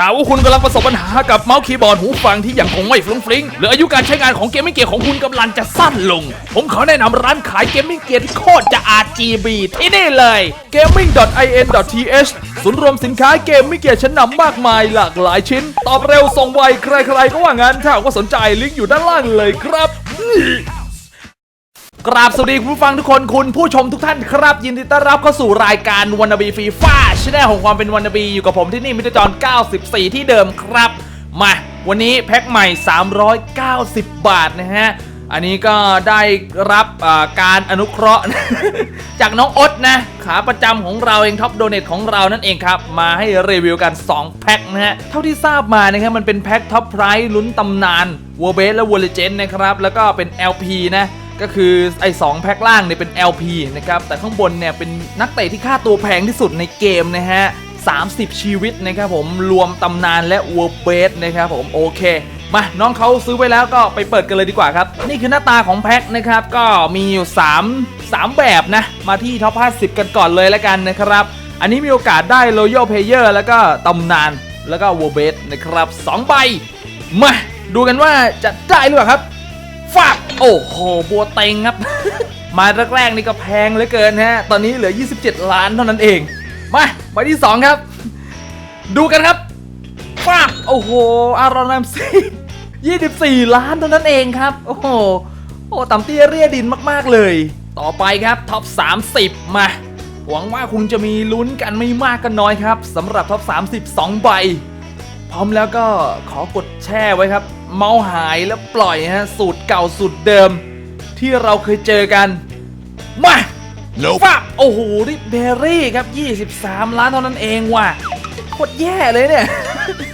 ถ้าว่าคุณกำลังประสบปัญหากับเมาส์คีย์บอร์ดหูฟังที่ยังคงไม่ฟรุ้งฟริ้งหรืออายุการใช้งานของเกมมิ่งเกียร์ของคุณกำลังจะสั้นลง ผมขอแนะนำร้านขายเกมมิ่งเกียร์ที่โคตรจะ RGB ที่นี่เลย gaming.in.th ศูนย์รวมสินค้าเกมมิ่งเกียร์ชั้นนำมากมายหลากหลายชิ้น ตอบเร็วส่งไวใครๆก็ว่างั้นถ้าหากว่าสนใจลิงก์อยู่ด้านล่างเลยครับ กราบสวัสดีคุณผู้ฟังทุกคนคุณผู้ชมทุกท่านครับ ยินดีต้อนรับเข้าสู่รายการวันนบีฟีฟ่าชแนลของความเป็นวันนบีอยู่กับผมที่นี่มิตรจร94 ที่เดิมครับ มาวันนี้แพ็คใหม่ 390 บาทนะฮะ อันนี้ก็ได้รับการอนุเคราะห์ จากน้องอดนะ ขาประจำของเราเองท็อปโดเนทของเรานั่นเองครับ มาให้รีวิวกัน 2 แพ็คนะฮะ เท่าที่ทราบมานะครับมันเป็นแพ็คท็อปไพรส์ลุ้นตำนานวอร์เบสและวอลเลเจนนะครับแล้วก็เป็น LP นะ ก็คือไอ้สองแพ็คล่างเนี่ยเป็น LP นะครับแต่ข้างบนเนี่ยเป็นนักเตะที่ค่าตัวแพงที่สุดในเกมนะฮะ30 ชีวิตนะครับผมรวมตำนานและวอร์เบสนะครับผมโอเคมาน้องเขาซื้อไว้แล้วก็ไปเปิดกันเลยดีกว่าครับ นี่คือหน้าตาของแพ็คนะครับ ก็มีอยู่ 3 3 แบบนะ มาที่ท็อป 50 กันก่อนเลยแล้วกันนะครับ อันนี้มีโอกาสได้ Royal Player แล้วก็ตำนานแล้วก็วอร์เบสนะครับสองใบ มาดูกันว่าจะได้หรือเปล่าครับ โอ้โห บัวเต็งครับ มาแรกๆนี่ก็แพงเหลือเกินฮะ ตอนนี้เหลือ 27 ล้านเท่านั้นเอง มาใบที่ 2 ครับ ดูกันครับฟาโอ้โห อารอนแรมซี่24 ล้านเท่านั้นเองครับ โอ้โห โอ้ต่ำเตี้ยเรียดินมากๆเลย ต่อไปครับท็อป 30 มา หวังว่าคุณจะมีลุ้นกันไม่มากก็นน้อยครับสำหรับท็อป 30 2 ใบ พร้อมแล้วก็ขอกดแช่ไว้ครับ เมาส์หายแล้วปล่อยฮะสูตรเก่าสูตรเดิม ที่เราเคยเจอกัน มา Nope ฟับโอ้โหริบเบอรี่ครับ 23 ล้านเท่านั้นเองว่ะโคตรแย่เลยเนี่ย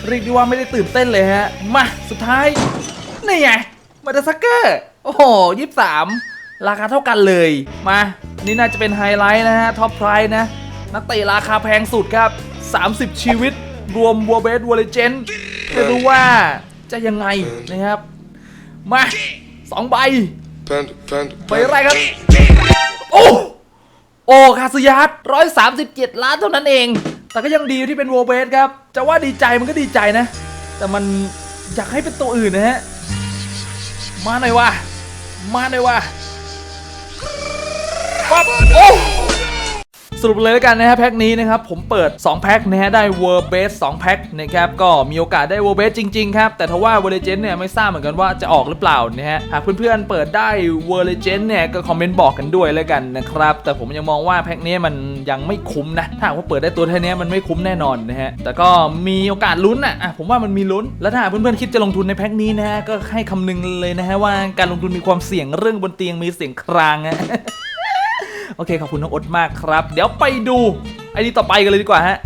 เรียกได้ว่าไม่ได้ตื่นเต้นเลยฮะ มาสุดท้าย นี่ไงมาดาซักเกอร์ โอ้โหยี่สามราคาเท่ากันเลย มาอันนี้น่าจะเป็นไฮไลท์นะฮะ ท็อปไพรส์นะ นักเตะราคาแพงสุดครับ 30 ชีวิต รวมวัวเบสวัวเลเจนไม่รู้ว่าจะยังไงนะครับ มาสองใบ Panda, panda, ใบแรกครับ โอ้ โอ้คาสุยัตร้อยสามสิบเจ็ดล้านเท่านั้นเอง แต่ก็ยังดีที่เป็นโวเบสครับ จะว่าดีใจมันก็ดีใจนะ แต่มันอยากให้เป็นตัวอื่นนะฮะ มาหน่อยว่ะ มาหน่อยว่ะปั๊บโอ้ สรุปเลยแล้วกันนะฮะแพ็คนี้นะครับผมเปิด 2 แพ็คนะฮะได้ World Base 2แพ็คนะครับก็มีโอกาสได้ World Base จริงๆครับแต่ทว่า World Legend เนี่ยไม่ทราบเหมือนกันว่าจะออกหรือเปล่านะฮะหากเพื่อนๆเปิดได้ World Legend เนี่ยก็คอมเมนต์บอกกันด้วยแล้วกันนะครับแต่ผมยังมองว่าแพ็คนี้มันยังไม่คุ้มนะถ้าว่าเปิดได้ตัวเท่านี้มันไม่คุ้มแน่นอนนะฮะแต่ก็มีโอกาสลุ้นอะผมว่ามันมีลุ้น แล้วถ้าเพื่อนๆคิดจะลงทุนในแพ็คนี้นะฮะก็ให้คำนึงเลยนะฮะว่าการลงทุนมีความเสี่ยงเรื่องบนเตียงมีเสียงครางอะ โอเค ขอบคุณน้องอดมากครับ เดี๋ยวไปดูไอดีต่อไปกันเลยดีกว่าฮะ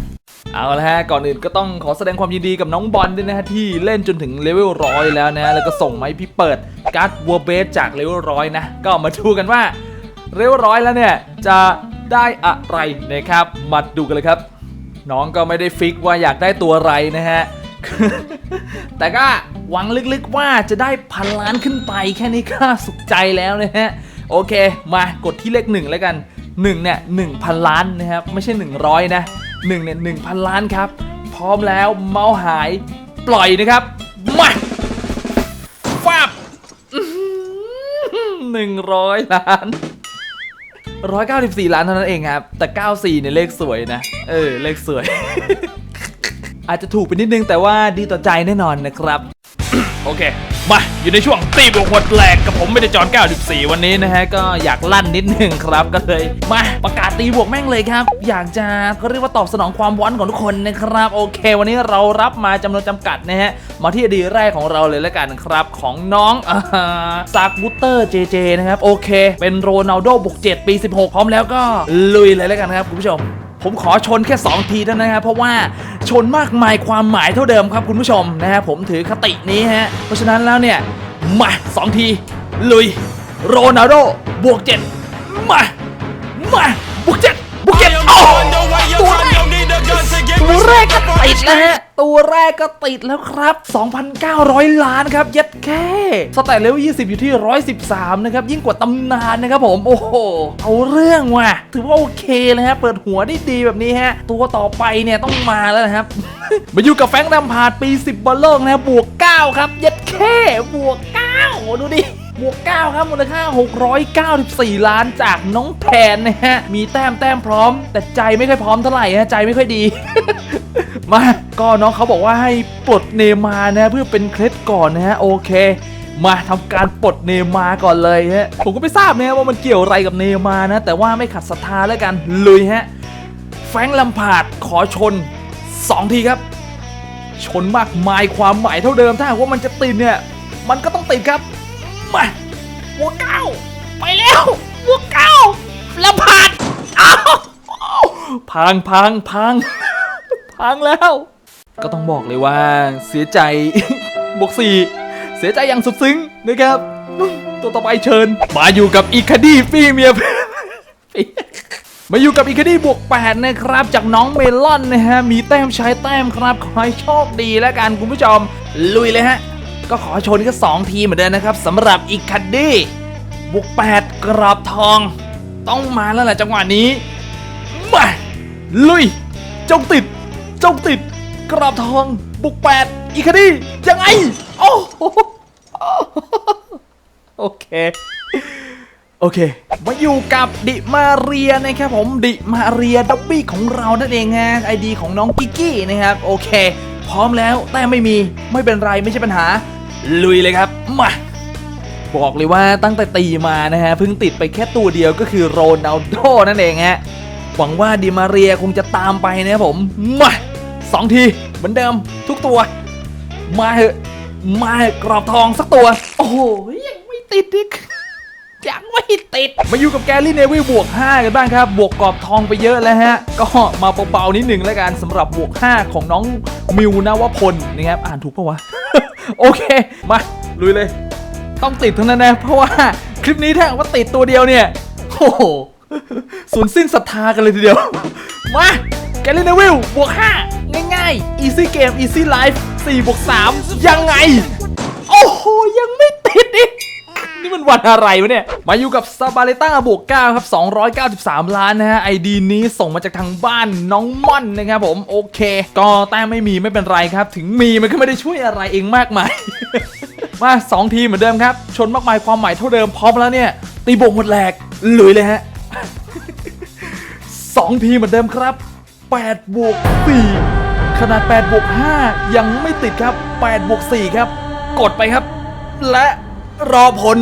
เอาละฮะ ก่อนอื่นก็ต้องขอแสดงความยินดีกับน้องบอลด้วยนะฮะ ที่เล่นจนถึงเลเวลร้อยแล้วนะ แล้วก็ส่งมาให้พี่เปิดการ์ดวัวเบสจากเลเวลร้อยนะ ก็มาดูกันว่าเลเวลร้อยแล้วเนี่ย จะได้อะไรนะครับ มาดูกันเลยครับ น้องก็ไม่ได้ฟิกว่าอยากได้ตัวอะไรนะฮะ แต่ก็หวังลึกๆว่าจะได้พันล้านขึ้นไปแค่นี้ก็สุขใจแล้วนะฮะ โอเค มากดที่เลขหนึ่งแล้วกัน1เนี่ยหนึ่งพันล้านนะครับ ไม่ใช่ 100 นะ1เนี่ยหนึ่งพันล้านครับ พร้อมแล้วเมาส์หายปล่อยนะครับ มาฟาบหนึ่งร้อยล้าน194ล้านเท่านั้นเองครับ แต่94เนี่ยเลขสวยนะ เออ เลขสวย อาจจะถูกไปนิดนึงแต่ว่าดีต่อใจแน่นอนนะครับ โอเค มาอยู่ในช่วงตีบวกหดแหลกกับผมไม่ได้จอน94 วันนี้นะฮะ ก็อยากลั่นนิดนึงครับก็เลย มาประกาศตีบวกแม่งเลยครับ อยากจะก็เรียกว่าตอบสนองความวอนของทุกคนนะครับ โอเค วันนี้เรารับมาจำนวนจำกัดนะฮะ มาที่อดีแรกของเราเลยแล้วกันครับ ของน้องซากบูเตอร์เจเจนะครับโอเค เป็นโรนัลโดบวก7ปี 16 พร้อมแล้วก็ลุยเลยแล้วกันครับคุณผู้ชม ผมขอชนแค่ 2 ทีเท่านั้นนะครับเพราะว่าชนมากมายความหมายเท่าเดิมครับคุณผู้ชมนะฮะผมถือคตินี้ฮะเพราะฉะนั้นแล้วเนี่ยมา2ที ลุย โรนัลโดบวก7มา มา ตัวแรกก็ติดแล้วฮะ ตัวแรกก็ติดแล้วครับ 2,900 ล้านครับ ยัดแค่ สแตทเลเวล20 อยู่ที่ 113 นะครับ ยิ่งกว่าตำนานนะครับผม โอ้โห เอาเรื่องว่ะ ถือว่าโอเคเลยฮะ เปิดหัวได้ดีแบบนี้ฮะ ตัวต่อไปเนี่ยต้องมาแล้วนะครับ มาอยู่กับแฟงค์แรมพาดปี 10บอลโลกนะครับบวก 9 ครับ ยัดแค่บวก 9 ดูดิ บวก9ครับมูลค่า 694 ล้านจากน้องแพนนะฮะ มีแต้มแต้มพร้อม แต่ใจไม่ค่อยพร้อมเท่าไหร่ฮะ ใจไม่ค่อยดี มาก็น้องเขาบอกว่าให้ปลดเนย์มานะเพื่อเป็นเคล็ดก่อนนะฮะ โอเคมาทำการปลดเนย์มาก่อนเลยฮะ ผมก็ไม่ทราบนะว่ามันเกี่ยวอะไรกับเนย์มานะ แต่ว่าไม่ขัดศรัทธาแล้วกันลุยฮะ แฟงลัมพาดขอชน 2 ทีครับ ชนมากมายความหมายเท่าเดิมถ้าหากว่ามันจะติดเนี่ย มันก็ต้องติดครับ มาหัวเก้า ไปแล้วหัวเก้าแล้วผ่านอ้าวพังพังพังพังแล้ว ก็ต้องบอกเลยว่าเสียใจบวกสี่เสียใจอย่างสุดซึ้งนะครับ ตัวต่อไปเชิญ มาอยู่กับอีคดีฟี่เมียมาอยู่กับอีคดีบวก8นะครับ จากน้องเมลอนนะฮะ มีแต้มใช้แต้มครับ ขอให้โชคดีแล้วกันคุณผู้ชม ลุยเลยฮะ ก็ขอชนก็2ทีเหมือนเดิมนะครับสำหรับอีคดีบวก8 กรอบทอง ต้องมาแล้วแหละจังหวะนี้มาลุยจงติดจงติด กรอบทอง บุกแปดอีคดียังไงโอ้โหโอเคโอเค มาอยู่กับดิมาเรียนะครับผมดิมาเรียด็อบบี้ของเรานั่นเองฮะไอดีของน้องกิกกี้นะครับ โอเค พร้อมแล้วแต่ไม่มีไม่เป็นไรไม่ใช่ปัญหา ลุยเลยครับ มาบอกเลยว่าตั้งแต่ตีมานะฮะเพิ่งติดไปแค่ตัวเดียวก็คือโรนัลโดนั่นเองฮะหวังว่าดิมาเรียคงจะตามไปนะครับผม มาสองทีเหมือนเดิมทุกตัว มาเหอะมาเหอะกรอบทองสักตัว โอ้โหยังไม่ติดอีก ยังไม่ติด มาอยู่กับแกลลี่เนวิลบวก 5 กันบ้างครับ บวกกรอบทองไปเยอะแล้วฮะ ก็มาเบาๆนิดหนึ่งแล้วกันสำหรับบวก 5 ของน้องมิวนวพลนะครับ อ่านถูกปะวะ โอเค มาลุยเลย ต้องติดเท่านั้นนะ เพราะว่าคลิปนี้ถ้าว่าติดตัวเดียวเนี่ย โอ้โหสูญสิ้นศรัทธากันเลยทีเดียว มาแกลลี่เนวิลบวก 5 ง่ายๆ easy game easy life 4บวก3ยังไง โอ้โหยังไม่ติดอีก นี่มันวันอะไรวะเนี่ย มาอยู่กับซาบาเลต้าบวก9ครับ 293 ล้านนะฮะไอดีนี้ส่งมาจากทางบ้านน้องม่อนนะครับผม โอเค ก็แต้มไม่มีไม่เป็นไรครับ ถึงมีมันก็ไม่ได้ช่วยอะไรเองมากมาย มา 2 ทีเหมือนเดิมครับ ชนมากมายความหมายเท่าเดิมพร้อมแล้วเนี่ย ตีบวกหมดแหลกลุยเลยฮะ 2 ทีเหมือนเดิมครับ8บวก4ขนาด8บวก5ยังไม่ติดครับ8บวก4ครับ กดไปครับ และ รอผล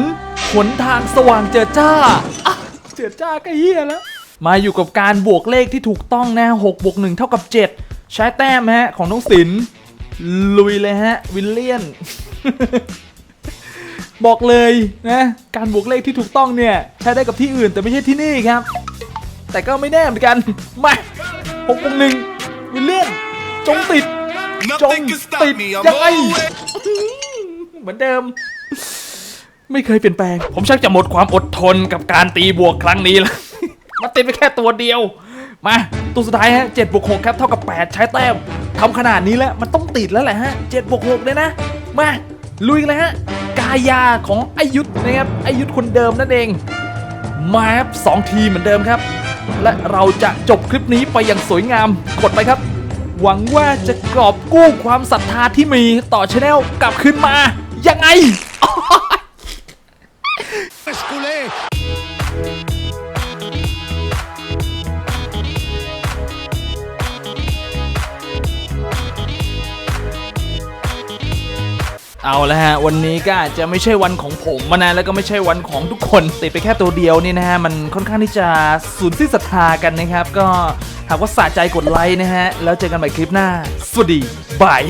หนทางสว่างเจอจ้าเจอจ้าก็เฮียแล้ว มาอยู่กับการบวกเลขที่ถูกต้องนะ6บวก1เท่ากับ7ใช้แต้มฮะ ของน้องศิลป์ลุยเลยฮะ วิลเลียน บอกเลยนะ การบวกเลขที่ถูกต้องเนี่ย ใช้ได้กับที่อื่นแต่ไม่ใช่ที่นี่ครับ แต่ก็ไม่แน่เหมือนกัน มาหกบวกหนึ่งวิลเลียน จงติด จงติดยังไงเหมือนเดิม ไม่เคยเปลี่ยนแปลง ผมชักจะหมดความอดทนกับการตีบวกครั้งนี้แล้วมาติดไปแค่ตัวเดียว มา ตัวสุดท้ายฮะ7บวก6ครับเท่ากับ 8 ใช้แต้มทำขนาดนี้แล้ว มันต้องติดแล้วแหละฮะ7บวก6เลยนะ มา ลุยเลยฮะ กายาของอายุธนะครับอายุธคนเดิมนั่นเอง มาครับสองทีเหมือนเดิมครับ และเราจะจบคลิปนี้ไปอย่างสวยงามกดไปครับ หวังว่าจะกรอบกู้ความศรัทธาที่มีต่อชาแนลกลับขึ้นมายังไง เอาละฮะวันนี้ก็อาจจะไม่ใช่วันของผมมานะแล้วก็ไม่ใช่วันของทุกคน ติดไปแค่ตัวเดียวนี่นะฮะมันค่อนข้างที่จะสูญสิ้นศรัทธากันนะครับ ก็หากว่าสะใจกดไลค์นะฮะแล้วเจอกันใหม่คลิปหน้า สวัสดีบาย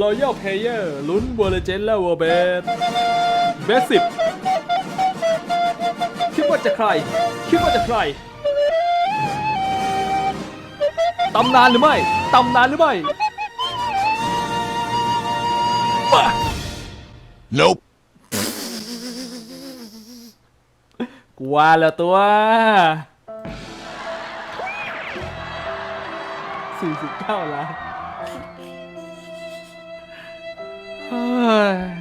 Royal Player ลุ้นบัวเลเจนและวัวเบสเบสสิบคิดว่าจะใคร คิดว่าจะใคร ตำนานหรือไม่ ตำนานหรือไม่ Nope. กว่าแล้วตัว 49 ล้าน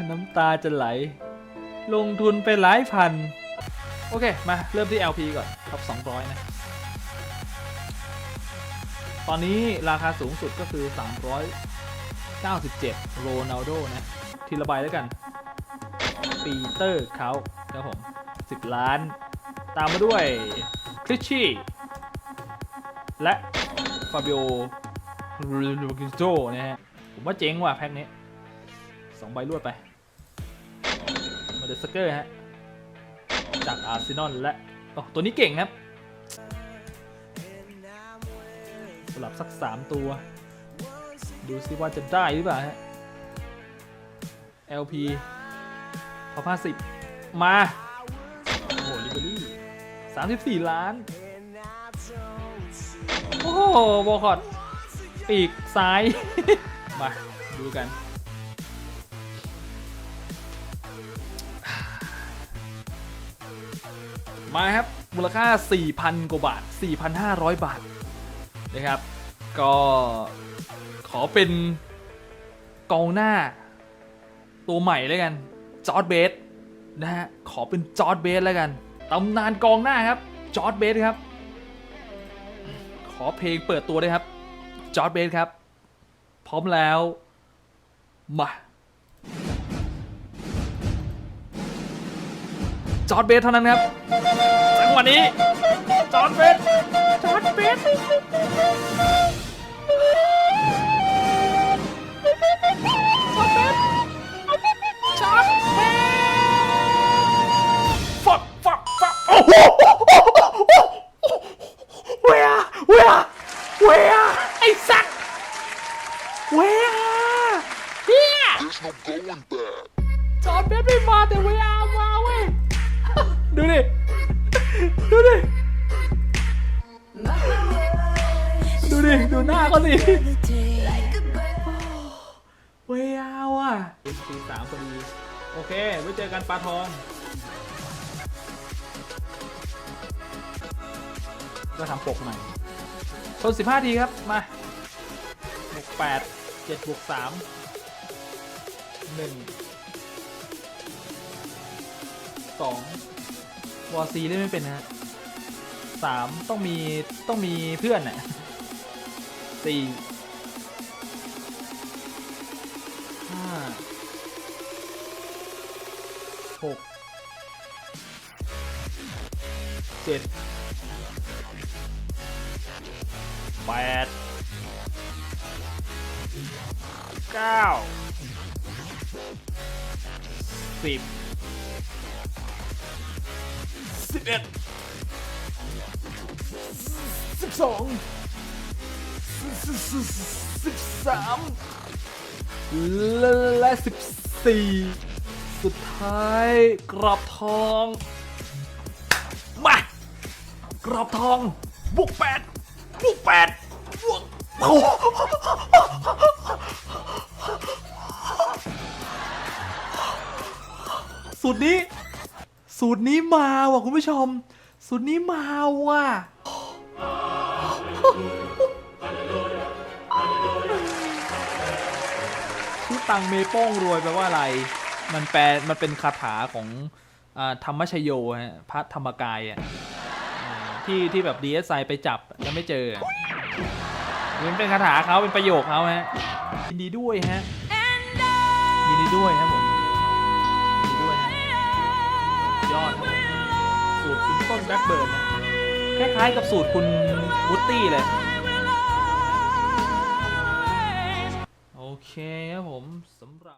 น้ำตาจะไหล ลงทุนไปหลายพัน โอเค มาเริ่มที่ LP ก่อนท็อป200 นะ ตอนนี้ราคาสูงสุดก็คือ 397 โรนัลโดนะ ทีละใบแล้วกัน ปีเตอร์เขาครับผม 10 ล้าน ตามมาด้วย คริชชี่ และ ฟาบิโอลูกิโจนะฮะ ผมว่าเจ๋งว่ะแพ็คนี้ สองใบรวดไปมาเดสเกอร์ฮะจากอาร์เซนอลและโอ้ตัวนี้เก่งครับ สลับสัก 3 ตัว ดูซิว่าจะได้หรือเปล่าฮะ LP พอ50มา โอ้โหลิเบอรี่34ล้าน โอ้โหบอคอดปีกซ้าย มา ดูกัน มาครับมูลค่า 4,000 กว่าบาท 4,500 บาทนะครับ ก็ขอเป็นกองหน้า ตัวใหม่แล้วกันจอร์ดเบสนะฮะขอเป็นจอร์ดเบสแล้วกันตำนานกองหน้าครับจอร์ดเบสครับ ขอเพลงเปิดตัวด้วยครับจอร์ดเบสครับ พร้อมแล้ว มา ร์ดเบสเท่านั้นครับจังหวะนี้ ดิดูหน้าเขาสิเวียว่ะเป็นปีสามพอดี โอเค ไว้เจอกันปลาทอง ก็ทำปกใหม่ทน15ทีครับ มาบวก8 7บวก3 1 2วอซีเล่นไม่เป็นนะฮะ3ต้องมีต้องมีเพื่อนน่ะ 4ห้าหกเจ็ดแปดเก้าสิบสิบเอ็ดสิบสอง สิบสามและสิบสี่สุดท้ายกรอบทอง มากรอบทองบวกแปดบวกแปดบวกโอ้สูตรนี้ สูตรนี้มาว่ะคุณผู้ชม สูตรนี้มาว่ะ ตังเมโป้งรวยแปลว่าอะไร มันแปลมันเป็นคาถาของอธรรมชโยฮะพระธรรมกายอะที่ที่แบบ DSI ไปจับยังไม่เจอมันเป็นคาถาเขาเป็นประโยคเขาฮะยินดีด้วยฮะยินดีด้วยครับผมยินดีด้วยฮะยอดครับสูตรคุณต้นแบ็คเบิร์นคล้ายๆกับสูตรคุณวูตตี้เลย คครับผม